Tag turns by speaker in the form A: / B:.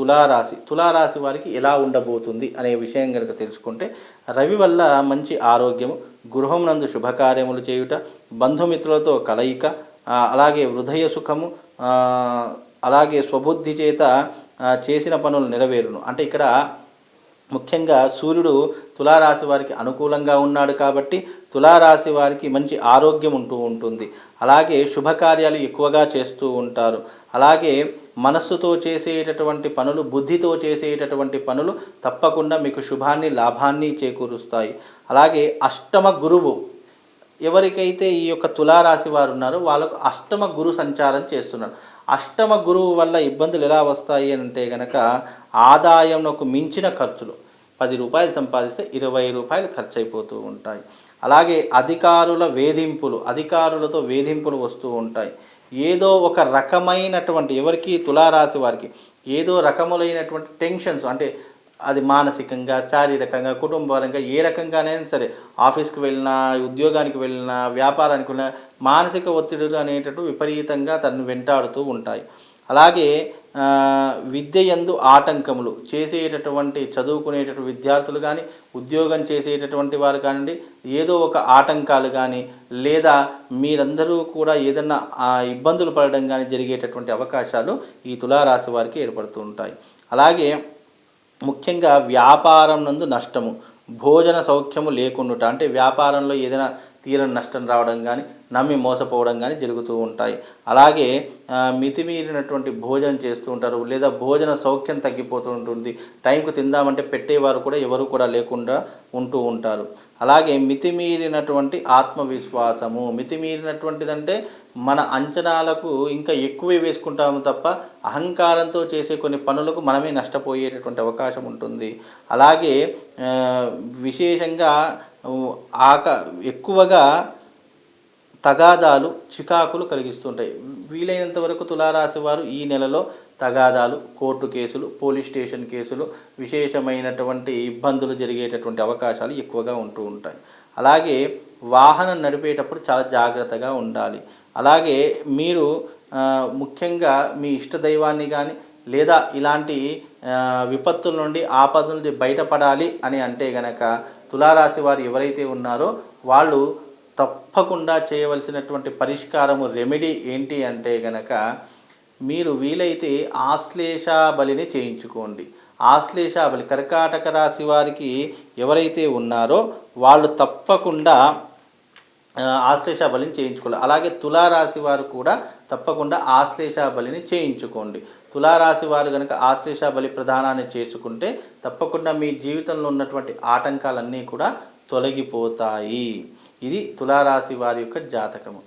A: తులారాశి. తులారాశి వారికి ఎలా ఉండబోతుంది అనే విషయం కనుక తెలుసుకుంటే రవి వల్ల మంచి ఆరోగ్యము గృహం నందు శుభకార్యములు చేయుట బంధుమిత్రులతో కలయిక అలాగే హృదయ సుఖము అలాగే స్వబుద్ధి చేత చేసిన పనులు నెరవేరును. అంటే ఇక్కడ ముఖ్యంగా సూర్యుడు తులారాశి వారికి అనుకూలంగా ఉన్నాడు కాబట్టి తులారాశి వారికి మంచి ఆరోగ్యం ఉంటూ ఉంటుంది. అలాగే శుభకార్యాలు ఎక్కువగా చేస్తూ ఉంటారు. అలాగే మనస్సుతో చేసేటటువంటి పనులు బుద్ధితో చేసేటటువంటి పనులు తప్పకుండా మీకు శుభాన్ని లాభాన్ని చేకూరుస్తాయి. అలాగే అష్టమ గురువు ఎవరికైతే ఈ యొక్క తులారాశి వారు ఉన్నారో వాళ్ళకు అష్టమ గురు సంచారం చేస్తున్నారు. అష్టమ గురువు వల్ల ఇబ్బందులు ఎలా వస్తాయి అని అంటే గనక ఆదాయంకు మించిన ఖర్చులు. పది రూపాయలు సంపాదిస్తే ఇరవై రూపాయలు ఖర్చు అయిపోతూ ఉంటాయి. అలాగే అధికారుల వేధింపులు అధికారులతో వేధింపులు వస్తూ ఉంటాయి. ఏదో ఒక రకమైనటువంటి ఎవరికి తులారాశి వారికి ఏదో రకములైనటువంటి టెన్షన్స్ అంటే అది మానసికంగా శారీరకంగా కుటుంబపరంగా ఏ రకంగానైనా సరే ఆఫీస్కి వెళ్ళినా ఉద్యోగానికి వెళ్ళినా వ్యాపారానికి వెళ్ళినా మానసిక ఒత్తిడులు అనేటట్టు విపరీతంగా తను వెంటాడుతూ ఉంటాయి. అలాగే విద్య యందు ఆటంకములు. చేసేటటువంటి చదువుకునేటటువంటి విద్యార్థులు కానీ ఉద్యోగం చేసేటటువంటి వారు కానివ్వండి ఏదో ఒక ఆటంకాలు కానీ లేదా మీరందరూ కూడా ఏదన్నా ఇబ్బందులు పడడం కానీ జరిగేటటువంటి అవకాశాలు ఈ తులారాశి వారికి ఏర్పడుతూ ఉంటాయి. అలాగే ముఖ్యంగా వ్యాపారం నందు నష్టము. భోజన సౌఖ్యము లేకుండుట అంటే వ్యాపారంలో ఏదైనా తీరని నష్టం రావడం కానీ నమ్మి మోసపోవడం కానీ జరుగుతూ ఉంటాయి. అలాగే మితిమీరినటువంటి భోజనం చేస్తూ ఉంటారు లేదా భోజన సౌఖ్యం తగ్గిపోతూ ఉంటుంది. టైంకు తిందామంటే పెట్టేవారు కూడా ఎవరు కూడా లేకుండా ఉంటూ ఉంటారు. అలాగే మితిమీరినటువంటి ఆత్మవిశ్వాసము మితిమీరినటువంటిదంటే మన అంచనాలకు ఇంకా ఎక్కువే వేసుకుంటాము తప్ప అహంకారంతో చేసే కొన్ని పనులకు మనమే నష్టపోయేటటువంటి అవకాశం ఉంటుంది. అలాగే విశేషంగా ఆక ఎక్కువగా తగాదాలు చికాకులు కలిగిస్తుంటాయి. వీలైనంత వరకు తులారాశి వారు ఈ నెలలో తగాదాలు కోర్టు కేసులు పోలీస్ స్టేషన్ కేసులు విశేషమైనటువంటి ఇబ్బందులు జరిగేటటువంటి అవకాశాలు ఎక్కువగా ఉంటూ ఉంటాయి. అలాగే వాహనం నడిపేటప్పుడు చాలా జాగ్రత్తగా ఉండాలి. అలాగే మీరు ముఖ్యంగా మీ ఇష్ట దైవాన్ని కానీ లేదా ఇలాంటి విపత్తుల నుండి ఆపదల నుండి బయటపడాలి అని అంటే గనక తులారాశి వారు ఎవరైతే ఉన్నారో వాళ్ళు తప్పకుండా చేయవలసినటువంటి పరిష్కారము రెమెడీ ఏంటి అంటే గనక మీరు వీలైతే ఆశ్లేషాబలిని చేయించుకోండి. ఆశ్లేషాబలి కర్కాటక రాశి వారికి ఎవరైతే ఉన్నారో వాళ్ళు తప్పకుండా ఆశ్లేష బలిని చేయించుకోవాలి అలాగే తులారాశి వారు కూడా తప్పకుండా ఆశ్లేష బలిని చేయించుకోండి. తులారాశి వారు కనుక ఆశ్లేష బలి ప్రధానాన్ని చేసుకుంటే తప్పకుండా మీ జీవితంలో ఉన్నటువంటి ఆటంకాలన్నీ కూడా తొలగిపోతాయి. ఇది తులారాశి వారి యొక్క జాతకము.